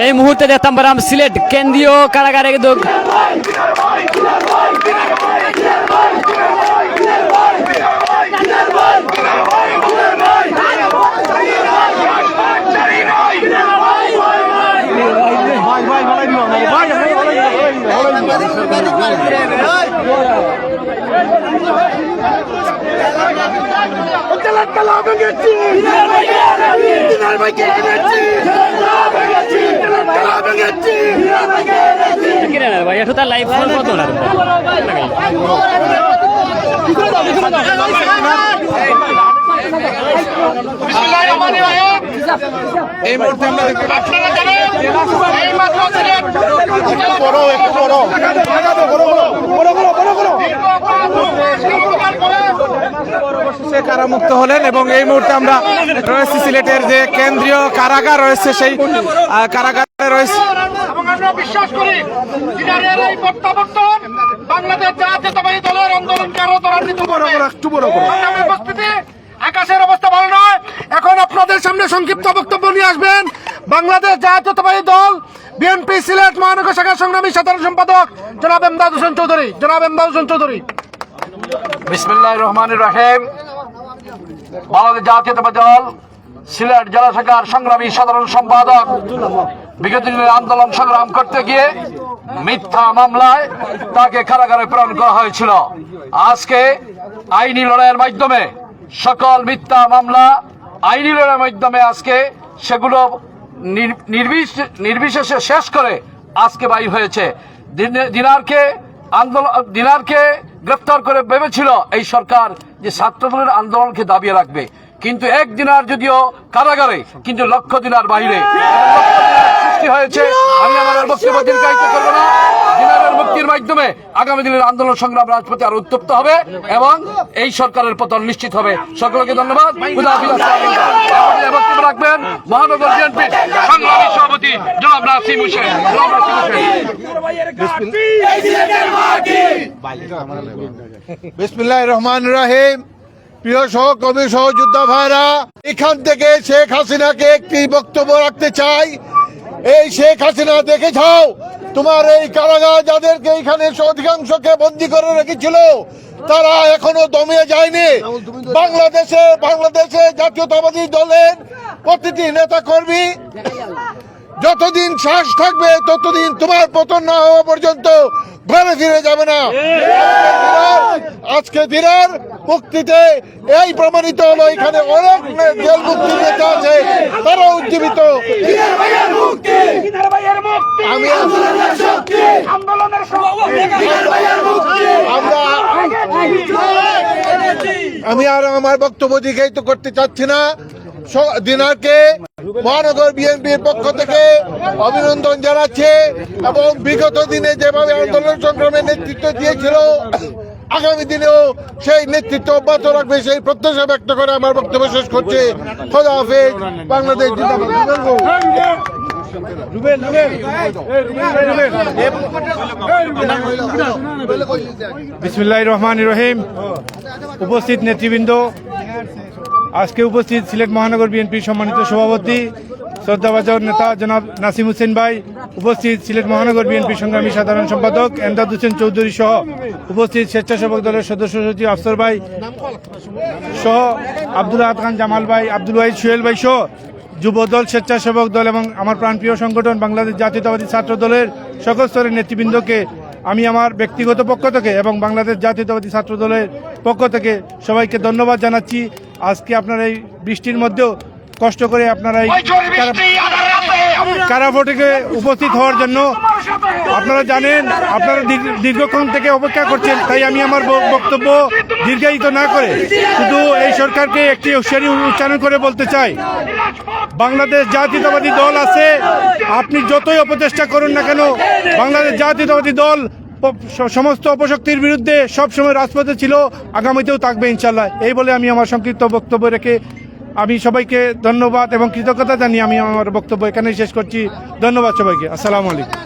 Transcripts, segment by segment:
এই মুহূর্তে দেখতাম পারাম সিলেট কেন্দ্রীয় কারাগারে কিন্তু কিনে নেন ভাই এটা তার লাইফ কত না এই মুহূর্তে আমরা দেখতে পাচ্ছি। সে কারামুক্ত হলেন এবং এই মুহূর্তে আমরা রয়েছি সিলেটের যে কেন্দ্রীয় কারাগার রয়েছে সেই কারাগারে রয়েছে। এবং আমরা বিশ্বাস করি এই প্রত্যাবর্তন বাংলাদেশ জাতীয়তাবাদী দলের আন্দোলনকে আরও ত্বরান্বিত করবে। আকাশের অবস্থা ভালো নয়। এখন আপনাদের সামনে সংক্ষিপ্ত বক্তব্য নিয়ে আসবেন বাংলাদেশ জাতীয়তাবাদী দল বিএনপি সিলেট মহানগর শাখার সংগ্রামী সাধারণ সম্পাদক জনাব এমদাদ হোসেন চৌধুরী। জনাব এমদাদ হোসেন চৌধুরী। বিসমিল্লাহ রহমান রহিম। বাংলাদেশ জাতীয়তাবাদী দল, সিলেট জেলা শাখার সংগ্রামী সাধারণ সম্পাদক। বিগত দিনের আন্দোলন সংগ্রাম করতে গিয়ে মিথ্যা মামলায় তাকে কারাগারে প্রেরণ করা হয়েছিল। আজকে আইনি লড়াইয়ের মাধ্যমে সকল মিথ্যা মামলা আইনি লড়াইয়ের মাধ্যমে আজকে সেগুলো নির- নির্বিশ- নির্বিশেষে শেষ করে আজকে বাই হয়েছে। দিনে- দিনারকে আন্দোলন দিনারকে গ্রেফতার করে ভেবেছিল এই সরকার যে ছাত্রদলের আন্দোলনকে দাবিয়ে রাখবে। কিন্তু এক দিনার যদিও কারাগারে, কিন্তু লক্ষ দিনার বাইরে সৃষ্টি হয়েছে, আমি আমার বক্তব্য দীর্ঘায়িত করব না। দিনারের মুক্তির মাধ্যমে আগামী দিনের আন্দোলন সংগ্রাম রাজপথে আরও উত্তপ্ত হবে এবং এই সরকারের পতন নিশ্চিত হবে। সকলকে ধন্যবাদ। বক্তব্য রাখবেন। মহানগর বিএনপির সংগ্রামী সভাপতি জনাব নাসিম হোসেন। জনাব নাসিম হোসেন। বিসমিল্লাহ রহমান রাহিম। প্রিয় সহকর্মী সহযোদ্ধা ভাইরা এখান থেকে শেখ হাসিনাকে একটি বক্তব্য রাখতে চাই। এই শেখ হাসিনা দেখে যাও তোমার এই কারাগার যাদেরকে এখানে অধিকাংশকে বন্দি করে রেখেছিল তারা এখনও দমিয়ে যায়নি। বাংলাদেশে বাংলাদেশে জাতীয়তাবাদী দলের প্রতিটি নেতা কর্মী যতদিন শ্বাস থাকবে, ততদিন তোমার পতন না হওয়া পর্যন্ত ঘরে ফিরে যাবে না। আজকে দিনের মুক্তিতে এই প্রমাণিত হলো, এখানে অনেক জেল মুক্তি নেতা আছে তারা উজ্জীবিত। আমি আর আমার বক্তব্য দীর্ঘায়িত করতে চাচ্ছি না। দিনারকে মহানগর বিএনপির পক্ষ থেকে অভিনন্দন জানাচ্ছে এবং বিগত দিনে যেভাবে আন্দোলন সংগ্রামের নেতৃত্ব দিয়েছিল, আগামী দিনেও সেই নেতৃত্ব অব্যাহত রাখবে সেই প্রত্যাশা ব্যক্ত করে আমার বক্তব্য শেষ করছে খোদা হাফেজ, বাংলাদেশ। বিসমুল্লাহ রহমান রহিম উপস্থিত নেতৃবৃন্দ আজকে উপস্থিত সিলেট মহানগর বিএনপির সম্মানিত সভাপতি, শ্রদ্ধাভাজন নেতা জনাব নাসিম হোসেন ভাই, উপস্থিত সিলেট মহানগর বিএনপি সংগ্রামী সাধারণ সম্পাদক এমদাদ হোসেন চৌধুরী সহ উপস্থিত স্বেচ্ছাসেবক দলের সদস্য সচিব আফসর ভাই সহ আব্দুল খান জামাল ভাই, আব্দুল ওয়াহিদ সোহেল ভাই সহ যুব দল স্বেচ্ছাসেবক দল এবং আমার প্রাণপ্রিয় সংগঠন বাংলাদেশ জাতীয়তাবাদী ছাত্র দলের সকল স্তরের নেতৃবৃন্দকে আমি আমার ব্যক্তিগত পক্ষ থেকে এবং বাংলাদেশ জাতীয়তাবাদী ছাত্র দলের পক্ষ থেকে সবাইকে ধন্যবাদ জানাচ্ছি। আজকে আপনার এই বৃষ্টির মধ্যেও কষ্ট করে আপনারা এই কারা- কারাফটিকে উপস্থিত হওয়ার জন্য আপনারা জানেন আপনারা দীর্ঘ- দীর্ঘক্ষণ থেকে অপেক্ষা করছেন তাই আমি আমার বক্তব্য দীর্ঘায়িত না করে শুধু এই সরকারকে একটি হুঁশিয়ারি উচ্চারণ করে বলতে চাই। বাংলাদেশ জাতীয়তাবাদী দল আছে আপনি যতই অপচেষ্টা করুন না কেন বাংলাদেশ জাতীয়তাবাদী দল সমস্ত অপশক্তির বিরুদ্ধে সবসময় রাজপথে ছিল, আগামীতেও থাকবে ইনশাল্লাহ এই বলে আমি আমার সংক্ষিপ্ত বক্তব্য রেখে আমি সবাইকে ধন্যবাদ এবং কৃতজ্ঞতা জানিয়ে আমি আমার বক্তব্য এখানেই শেষ করছি। ধন্যবাদ সবাইকে। আসসালামু আলাইকুম।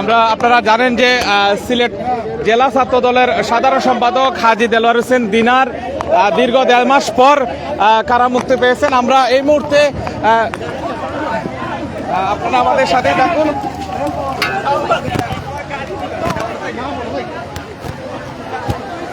আমরা আপনারা জানেন যে সিলেট জেলা ছাত্র দলের সাধারণ সম্পাদক হাজি দেলোয়ার হোসেন দিনার দীর্ঘ দেড় মাস পর কারামুক্তি পেয়েছেন। আমরা এই মুহূর্তে আপনারা আমাদের সাথে থাকুন।